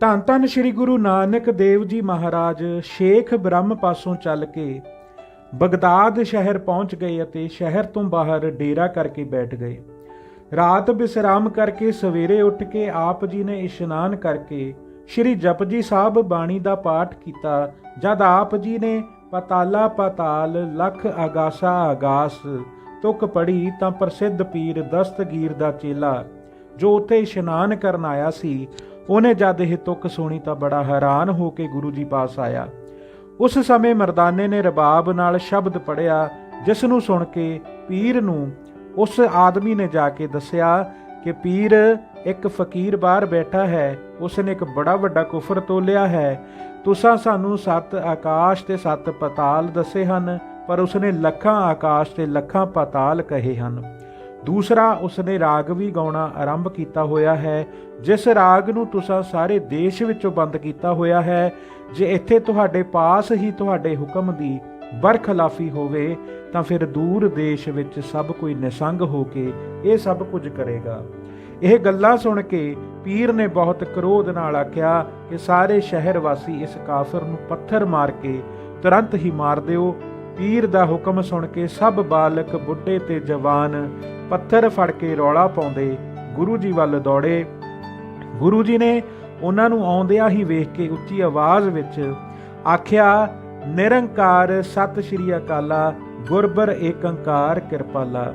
ਧੰਨ ਧੰਨ ਸ੍ਰੀ ਗੁਰੂ ਨਾਨਕ ਦੇਵ ਜੀ ਮਹਾਰਾਜ, ਸ਼ੇਖ ਬ੍ਰਹਮ ਪਾਸੋਂ ਚੱਲ ਕੇ ਬਗਦਾਦ ਸ਼ਹਿਰ ਪਹੁੰਚ ਗਏ ਅਤੇ ਸ਼ਹਿਰ ਤੋਂ ਬਾਹਰ ਡੇਰਾ ਕਰਕੇ ਬੈਠ ਗਏ। ਰਾਤ ਬਿਸਰਾਮ ਕਰਕੇ ਸਵੇਰੇ ਉੱਠ ਕੇ ਆਪ ਜੀ ਨੇ ਇਸ਼ਨਾਨ ਕਰਕੇ ਸ਼੍ਰੀ ਜਪਜੀ ਸਾਹਿਬ ਬਾਣੀ ਦਾ ਪਾਠ ਕੀਤਾ, ਜਦ ਆਪ ਜੀ ਨੇ ਪਤਾਲਾ ਪਤਾਲ ਲਖ ਆਗਾਸਾ ਆਗਾਸ ਤੁਕ ਪੜੀ ਤਾਂ ਪ੍ਰਸਿੱਧ ਪੀਰ ਦਸਤਗੀਰ ਦਾ ਚੇਲਾ, ਜੋ ਉੱਥੇ ਇਸ਼ਨਾਨ ਕਰਨ ਆਇਆ ਸੀ ਉਹਨੇ ਜਦ ਇਹ ਤੁਕ ਸੁਣੀ ਤਾਂ ਬੜਾ ਹੈਰਾਨ ਹੋ ਕੇ ਗੁਰੂ ਜੀ ਪਾਸ ਆਇਆ। ਉਸ ਸਮੇਂ ਮਰਦਾਨੇ ਨੇ ਰਬਾਬ ਨਾਲ ਸ਼ਬਦ ਪੜਿਆ ਜਿਸ ਨੂੰ ਸੁਣ ਕੇ ਪੀਰ ਨੂੰ ਉਸ ਆਦਮੀ ਨੇ ਜਾ ਕੇ ਦੱਸਿਆ ਕਿ ਪੀਰ ਇੱਕ ਫਕੀਰ ਬਾਹਰ ਬੈਠਾ ਹੈ ਉਸ ਨੇ ਇੱਕ ਬੜਾ ਵੱਡਾ ਕੁਫਰ ਤੋਲਿਆ ਹੈ। ਤੁਸਾਂ ਸਾਨੂੰ ਸੱਤ ਆਕਾਸ਼ ਤੇ ਸੱਤ ਪਤਾਲ ਦੱਸੇ ਹਨ, ਪਰ ਉਸਨੇ ਲੱਖਾਂ ਆਕਾਸ਼ ਤੇ ਲੱਖਾਂ ਪਤਾਲ ਕਹੇ ਹਨ। ਦੂਸਰਾ ਉਸਨੇ ਰਾਗ ਵੀ ਗਾਉਣਾ ਆਰੰਭ ਕੀਤਾ ਹੋਇਆ ਹੈ। ਜਿਸ ਰਾਗ ਨੂੰ ਤੁਸੀਂ ਸਾਰੇ ਦੇਸ਼ ਵਿੱਚੋਂ ਬੰਦ ਕੀਤਾ ਹੋਇਆ ਹੈ, ਜੇ ਇੱਥੇ ਤੁਹਾਡੇ ਪਾਸ ਹੀ ਤੁਹਾਡੇ ਹੁਕਮ ਦੀ ਬਰਖਲਾਫੀ ਹੋਵੇ, ਤਾਂ ਫਿਰ ਦੂਰ ਦੇਸ਼ ਵਿੱਚ ਸਭ ਕੋਈ ਨਿਸੰਗ ਹੋ ਕੇ ਇਹ ਸਭ ਕੁਝ ਕਰੇਗਾ। ਇਹ ਗੱਲਾਂ ਸੁਣ ਕੇ ਪੀਰ ਨੇ ਬਹੁਤ ਕਰੋਧ ਨਾਲ ਆਖਿਆ ਕਿ ਸਾਰੇ ਸ਼ਹਿਰ ਵਾਸੀ ਇਸ ਕਾਫਰ ਨੂੰ ਪੱਥਰ ਮਾਰ ਕੇ ਤੁਰੰਤ ਹੀ ਮਾਰ ਦਿਓ। ਪੀਰ ਦਾ ਹੁਕਮ ਸੁਣ ਕੇ ਸਭ ਬਾਲਕ ਬੁੱਢੇ ਤੇ ਜਵਾਨ ਪੱਥਰ ਫੜ ਕੇ ਰੌਲਾ ਪਾਉਂਦੇ ਗੁਰੂ ਜੀ ਵੱਲ ਦੌੜੇ। ਗੁਰੂ ਜੀ ਨੇ ਉਹਨਾਂ ਨੂੰ ਆਉਂਦਿਆਂ ਹੀ ਵੇਖ ਕੇ ਉੱਚੀ ਆਵਾਜ਼ ਵਿੱਚ ਆਖਿਆ, ਨਿਰੰਕਾਰ ਸਤਿ ਸ਼੍ਰੀ ਅਕਾਲਾ, ਗੁਰਬਰ ਏਕੰਕਾਰ ਕਿਰਪਾਲਾ।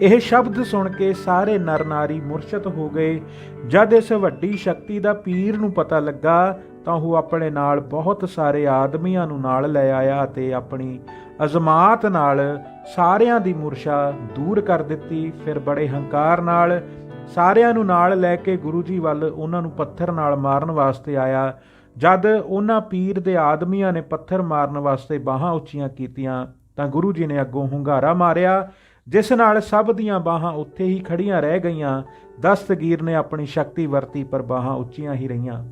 ਇਹ ਸ਼ਬਦ ਸੁਣ ਕੇ ਸਾਰੇ ਨਰ ਨਾਰੀ ਮੁਰਸ਼ਤ ਹੋ ਗਏ। ਜਦ ਇਸ ਵੱਡੀ ਸ਼ਕਤੀ ਦਾ ਪੀਰ ਨੂੰ ਪਤਾ ਲੱਗਾ, ਤਾਂ ਉਹ ਆਪਣੇ ਨਾਲ ਬਹੁਤ ਸਾਰੇ ਆਦਮੀਆਂ ਨੂੰ ਨਾਲ ਲੈ ਆਇਆ ਅਤੇ ਆਪਣੀ ਅਜ਼ਮਾਤ ਨਾਲ ਸਾਰਿਆਂ ਦੀ ਮੁਰਸ਼ਾ ਦੂਰ ਕਰ ਦਿੱਤੀ। ਫਿਰ ਬੜੇ ਹੰਕਾਰ ਨਾਲ ਸਾਰਿਆਂ ਨੂੰ ਨਾਲ ਲੈ ਕੇ ਗੁਰੂ ਜੀ ਵੱਲ ਉਹਨਾਂ ਨੂੰ ਪੱਥਰ ਨਾਲ ਮਾਰਨ ਵਾਸਤੇ ਆਇਆ। ਜਦ ਉਹਨਾਂ ਪੀਰ ਦੇ ਆਦਮੀਆਂ ਨੇ ਪੱਥਰ ਮਾਰਨ ਵਾਸਤੇ ਬਾਹਾਂ ਉੱਚੀਆਂ ਕੀਤੀਆਂ, ਤਾਂ ਗੁਰੂ ਜੀ ਨੇ ਅੱਗੋਂ ਹੁੰਗਾਰਾ ਮਾਰਿਆ, ਜਿਸ ਨਾਲ ਸਭ ਦੀਆਂ ਬਾਹਾਂ ਉੱਥੇ ਹੀ ਖੜੀਆਂ ਰਹਿ ਗਈਆਂ। ਦਸਤਗੀਰ ਨੇ ਆਪਣੀ ਸ਼ਕਤੀ ਵਰਤੀ, ਪਰ ਬਾਹਾਂ ਉੱਚੀਆਂ ਹੀ ਰਹੀਆਂ।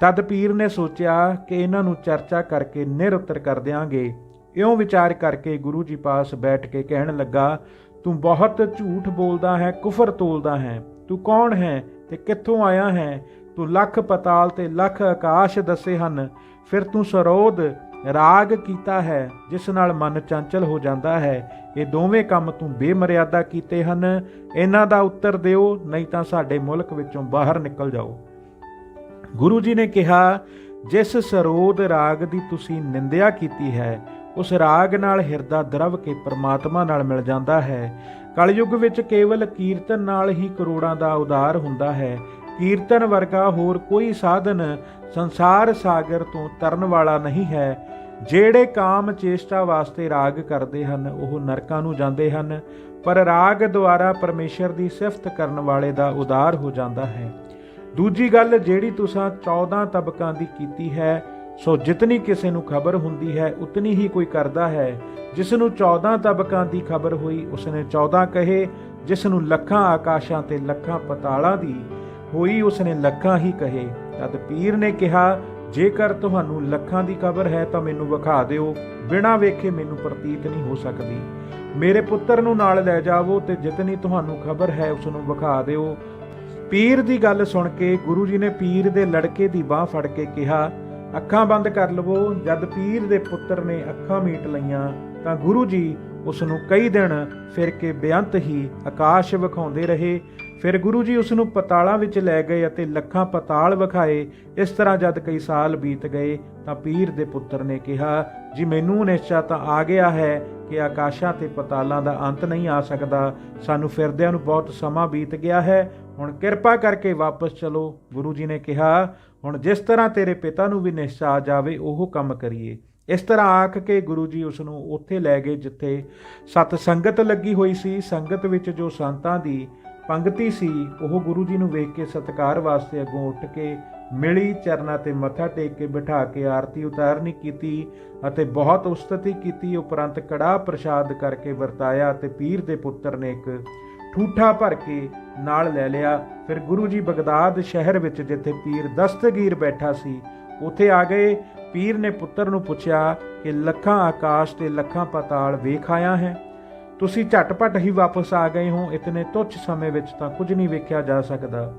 ਤਦ ਪੀਰ ਨੇ ਸੋਚਿਆ ਕਿ ਇਹਨਾਂ ਨੂੰ ਚਰਚਾ ਕਰਕੇ ਨਿਰਉੱਤਰ ਕਰ ਦਿਆਂਗੇ। ਇਉਂ ਵਿਚਾਰ ਕਰਕੇ ਗੁਰੂ ਜੀ ਪਾਸ ਬੈਠ ਕੇ ਕਹਿਣ ਲੱਗਾ, ਤੂੰ ਬਹੁਤ ਝੂਠ ਬੋਲਦਾ ਹੈ, ਕੁਫਰ ਤੋਲਦਾ ਹੈ। ਤੂੰ ਕੌਣ ਹੈ ਤੇ ਕਿੱਥੋਂ ਆਇਆ ਹੈ? ਤੂੰ ਲੱਖ ਪਤਾਲ ਤੇ ਲੱਖ ਆਕਾਸ਼ ਦੱਸੇ ਹਨ। ਫਿਰ ਤੂੰ ਸਰੋਧ ਰਾਗ ਕੀਤਾ ਹੈ, ਜਿਸ ਨਾਲ ਮਨ ਚੰਚਲ ਹੋ ਜਾਂਦਾ ਹੈ। ਇਹ ਦੋਵੇਂ ਕੰਮ ਤੂੰ ਬੇਮਰਿਆਦਾ ਕੀਤੇ ਹਨ। ਇਹਨਾਂ ਦਾ ਉੱਤਰ ਦਿਓ, ਨਹੀਂ ਤਾਂ ਸਾਡੇ ਮੁਲਕ ਵਿੱਚੋਂ ਬਾਹਰ ਨਿਕਲ ਜਾਓ। ਗੁਰੂ ਜੀ ਨੇ ਕਿਹਾ, ਜਿਸ ਸਰੋਦ ਰਾਗ ਦੀ ਤੁਸੀਂ ਨਿੰਦਿਆ ਕੀਤੀ ਹੈ ਉਸ ਰਾਗ ਨਾਲ ਹਿਰਦਾ ਦਰਵ ਕੇ ਪਰਮਾਤਮਾ ਨਾਲ ਮਿਲ ਜਾਂਦਾ ਹੈ। ਕਲਯੁਗ ਵਿੱਚ ਕੇਵਲ ਕੀਰਤਨ ਨਾਲ ਹੀ ਕਰੋੜਾਂ ਦਾ ਉਦਾਰ ਹੁੰਦਾ ਹੈ। ਕੀਰਤਨ ਵਰਗਾ ਹੋਰ ਕੋਈ ਸਾਧਨ ਸੰਸਾਰ ਸਾਗਰ ਤੋਂ ਤਰਨ ਵਾਲਾ ਨਹੀਂ ਹੈ। ਜਿਹੜੇ ਕਾਮ ਚੇਸ਼ਟਾ ਵਾਸਤੇ ਰਾਗ ਕਰਦੇ ਹਨ, ਉਹ ਨਰਕਾਂ ਨੂੰ ਜਾਂਦੇ ਹਨ, ਪਰ ਰਾਗ ਦੁਆਰਾ ਪਰਮੇਸ਼ਰ ਦੀ ਸਿਫਤ ਕਰਨ ਵਾਲੇ ਦਾ ਉਦਾਰ ਹੋ ਜਾਂਦਾ ਹੈ। ਦੂਜੀ ਗੱਲ ਜਿਹੜੀ ਤੁਸੀਂ 14 ਤਬਕਾਂ ਦੀ ਕੀਤੀ ਹੈ ਸੋ ਜਿਤਨੀ ਕਿਸੇ ਨੂੰ ਖਬਰ ਹੁੰਦੀ ਹੈ, ਉਤਨੀ ਹੀ ਕੋਈ ਕਰਦਾ ਹੈ। ਜਿਸ ਨੂੰ 14 ਤਬਕਾਂ ਦੀ ਖਬਰ ਹੋਈ, ਉਸਨੇ 14 ਕਹੇ। ਜਿਸ ਨੂੰ ਲੱਖਾਂ ਆਕਾਸ਼ਾਂ ਤੇ ਲੱਖਾਂ ਪਤਾਲਾਂ ਦੀ ਹੋਈ, ਉਸਨੇ ਲੱਖਾਂ ਹੀ ਕਹੇ। ਤਦ ਪੀਰ ਨੇ ਕਿਹਾ, ਜੇਕਰ ਤੁਹਾਨੂੰ ਲੱਖਾਂ ਦੀ ਖਬਰ ਹੈ, ਤਾਂ ਮੈਨੂੰ ਵਿਖਾ ਦਿਓ। ਬਿਨਾਂ ਵੇਖੇ ਮੈਨੂੰ ਪ੍ਰਤੀਤ ਨਹੀਂ ਹੋ ਸਕਦੀ। ਮੇਰੇ ਪੁੱਤਰ ਨੂੰ ਨਾਲ ਲੈ ਜਾਵੋ ਤੇ ਜਿਤਨੀ ਤੁਹਾਨੂੰ ਖਬਰ ਹੈ ਉਸ ਨੂੰ ਵਿਖਾ ਦਿਓ। ਪੀਰ ਦੀ ਗੱਲ ਸੁਣ ਕੇ ਗੁਰੂ ਜੀ ਨੇ ਪੀਰ ਦੇ ਲੜਕੇ ਦੀ ਬਾਹ ਫੜ ਕੇ ਕਿਹਾ ਅੱਖਾਂ ਬੰਦ ਕਰ ਲਵੋ। ਜਦ ਪੀਰ ਦੇ ਪੁੱਤਰ ਨੇ ਅੱਖਾਂ ਮੀਟ ਲਈਆਂ, ਤਾਂ ਗੁਰੂ ਜੀ ਉਸ ਨੂੰ ਕਈ ਦਿਨ ਫਿਰ ਕੇ ਬੇਅੰਤ ਹੀ ਆਕਾਸ਼ ਵਿਖਾਉਂਦੇ ਰਹੇ। ਫਿਰ ਗੁਰੂ ਜੀ ਉਸ ਨੂੰ ਪਤਾਲਾਂ ਵਿੱਚ ਲੈ ਗਏ ਅਤੇ ਲੱਖਾਂ ਪਤਾਲ ਵਿਖਾਏ। ਇਸ ਤਰ੍ਹਾਂ ਜਦ ਕਈ ਸਾਲ ਬੀਤ ਗਏ, ਤਾਂ ਪੀਰ ਦੇ ਪੁੱਤਰ ਨੇ ਕਿਹਾ, ਜੀ ਮੈਨੂੰ ਨਿਸ਼ਚਾ ਤਾਂ ਆ ਗਿਆ ਹੈ ਕਿ ਆਕਾਸ਼ਾਂ ਤੇ ਪਤਾਲਾਂ ਦਾ ਅੰਤ ਨਹੀਂ ਆ ਸਕਦਾ। ਸਾਨੂੰ ਫਿਰਦਿਆਂ ਨੂੰ ਬਹੁਤ ਸਮਾਂ ਬੀਤ ਗਿਆ ਹੈ। ਹੁਣ ਕਿਰਪਾ ਕਰਕੇ ਵਾਪਸ ਚਲੋ। ਗੁਰੂ ਜੀ ਨੇ ਕਿਹਾ, ਹੁਣ ਜਿਸ ਤਰ੍ਹਾਂ ਤੇਰੇ ਪਿਤਾ ਨੂੰ ਵੀ ਨਿਸ਼ਚਾ ਆ ਜਾਵੇ, ਉਹ ਕੰਮ ਕਰੀਏ। ਇਸ ਤਰ੍ਹਾਂ ਆਖ ਕੇ ਗੁਰੂ ਜੀ ਉਸ ਨੂੰ ਉੱਥੇ ਲੈ ਗਏ, ਜਿੱਥੇ ਸਤ ਸੰਗਤ ਲੱਗੀ ਹੋਈ ਸੀ। ਸੰਗਤ ਵਿੱਚ ਜੋ ਸੰਤਾਂ ਦੀ ਪੰਗਤੀ ਸੀ, ਉਹ ਗੁਰੂ ਜੀ ਨੂੰ ਵੇਖ ਕੇ ਸਤਕਾਰ ਵਾਸਤੇ ਅੱਗੋਂ ਉੱਠ ਕੇ ਮਿਲੀ ਚਰਨਾਂ ਤੇ ਮੱਥਾ ਟੇਕ ਕੇ ਬਿਠਾ ਕੇ ਆਰਤੀ ਉਤਾਰਨੀ ਕੀਤੀ ਅਤੇ ਬਹੁਤ ਉਸਤਤੀ ਕੀਤੀ, ਉਪਰੰਤ ਕੜਾ ਪ੍ਰਸ਼ਾਦ ਕਰਕੇ ਵਰਤਾਇਆ ਤੇ ਪੀਰ ਦੇ ਪੁੱਤਰ ਨੇ ਇੱਕ ਠੂਠਾ ਭਰ ਕੇ ਨਾਲ ਲੈ ਲਿਆ। ਫਿਰ ਗੁਰੂ ਜੀ ਬਗਦਾਦ ਸ਼ਹਿਰ ਵਿੱਚ ਜਿੱਥੇ ਪੀਰ ਦਸਤਗੀਰ ਬੈਠਾ ਸੀ, ਉੱਥੇ ਆ ਗਏ। ਪੀਰ ਨੇ ਪੁੱਤਰ ਨੂੰ ਪੁੱਛਿਆ ਕਿ ਲੱਖਾਂ ਆਕਾਸ਼ ਤੇ ਲੱਖਾਂ ਪਤਾਲ ਵੇਖ ਆਇਆ ਹੈ? ਤੁਸੀਂ ਝਟਪਟ ਹੀ ਵਾਪਸ ਆ ਗਏ ਹੋ, ਇਤਨੇ ਤੁੱਛ ਸਮੇਂ ਵਿੱਚ ਤਾਂ ਕੁਝ ਨਹੀਂ ਵੇਖਿਆ ਜਾ ਸਕਦਾ।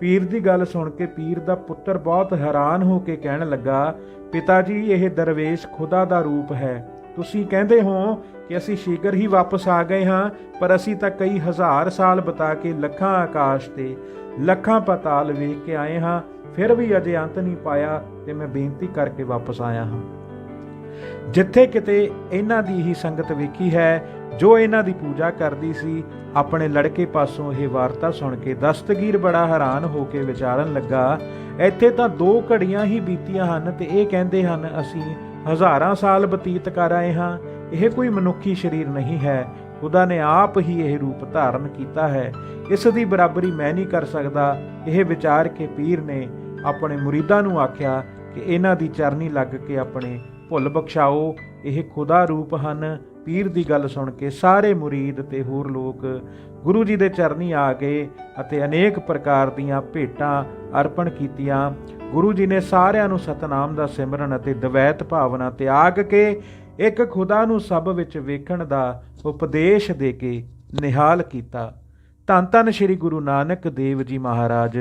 ਪੀਰ ਦੀ ਗੱਲ ਸੁਣ ਕੇ ਪੀਰ ਦਾ ਪੁੱਤਰ ਬਹੁਤ ਹੈਰਾਨ ਹੋ ਕੇ ਕਹਿਣ ਲੱਗਾ ਪਿਤਾ ਜੀ ਇਹ ਦਰਵੇਸ਼ ਖੁਦਾ ਦਾ ਰੂਪ ਹੈ। ਤੁਸੀਂ ਕਹਿੰਦੇ ਹੋ ਕਿ ਅਸੀਂ ਸ਼ੀਗਰ ਹੀ ਵਾਪਸ ਆ ਗਏ ਹਾਂ, ਪਰ ਅਸੀਂ ਤਾਂ ਕਈ ਹਜ਼ਾਰ ਸਾਲ ਬਤਾ ਕੇ ਲੱਖਾਂ ਆਕਾਸ਼ ਤੇ ਲੱਖਾਂ ਪਤਾਲ ਵੇਖ ਕੇ ਆਏ ਹਾਂ, ਫਿਰ ਵੀ ਅਜੇ ਅੰਤ ਨਹੀਂ ਪਾਇਆ ਤੇ ਮੈਂ ਬੇਨਤੀ ਕਰਕੇ ਵਾਪਸ ਆਇਆ ਹਾਂ। ਜਿੱਥੇ ਕਿਤੇ ਇਹਨਾਂ ਦੀ ਹੀ ਸੰਗਤ ਵੇਖੀ ਹੈ ਜੋ ਇਹਨਾਂ ਦੀ ਪੂਜਾ ਕਰਦੀ ਸੀ, ਆਪਣੇ ਲੜਕੇ ਪਾਸੋਂ ਇਹ ਵਾਰਤਾ ਸੁਣ ਕੇ ਦਸਤਗੀਰ ਬੜਾ ਹੈਰਾਨ ਹੋ ਕੇ ਵਿਚਾਰਨ ਲੱਗਾ, ਇੱਥੇ ਤਾਂ ਦੋ ਘੜੀਆਂ ਹੀ ਬੀਤੀਆਂ ਹਨ ਤੇ ਇਹ ਕਹਿੰਦੇ ਹਨ, ਅਸੀਂ ਹਜ਼ਾਰਾਂ ਸਾਲ ਬਤੀਤ ਕਰ ਆਏ ਹਾਂ, ਇਹ ਕੋਈ ਮਨੁੱਖੀ ਸਰੀਰ ਨਹੀਂ ਹੈ, ਖੁਦਾ ਨੇ ਆਪ ਹੀ ਇਹ ਰੂਪ ਧਾਰਨ ਕੀਤਾ ਹੈ, ਇਸ ਦੀ ਬਰਾਬਰੀ ਮੈਂ ਨਹੀਂ ਕਰ ਸਕਦਾ। ਇਹ ਵਿਚਾਰ ਕੇ ਪੀਰ ਨੇ ਆਪਣੇ ਮੁਰੀਦਾਂ ਨੂੰ ਆਖਿਆ ਕਿ ਇਹਨਾਂ ਦੀ ਚਰਨੀ ਲੱਗ ਕੇ ਆਪਣੇ ਭੁੱਲ ਬਖਸ਼ਾਓ ਇਹ ਖੁਦਾ ਰੂਪ ਹਨ। ਪੀਰ ਦੀ ਗੱਲ ਸੁਣ ਕੇ ਸਾਰੇ ਮੁਰੀਦ ਤੇ ਹੋਰ ਲੋਕ ਗੁਰੂ ਜੀ ਦੇ ਚਰਨੀ ਆ ਗਏ ਅਤੇ ਅਨੇਕ ਪ੍ਰਕਾਰ ਦੀਆਂ ਭੇਟਾਂ ਅਰਪਣ ਕੀਤੀਆਂ। ਗੁਰੂ ਜੀ ਨੇ ਸਾਰਿਆਂ ਨੂੰ ਸਤਨਾਮ ਦਾ ਸਿਮਰਨ ਅਤੇ ਦਵੈਤ ਭਾਵਨਾ ਤਿਆਗ ਕੇ ਇੱਕ ਖੁਦਾ ਨੂੰ ਸਭ ਵਿੱਚ ਵੇਖਣ ਦਾ ਉਪਦੇਸ਼ ਦੇ ਕੇ ਨਿਹਾਲ ਕੀਤਾ। ਧੰਨ ਧੰਨ ਸ੍ਰੀ ਗੁਰੂ ਨਾਨਕ ਦੇਵ ਜੀ ਮਹਾਰਾਜ।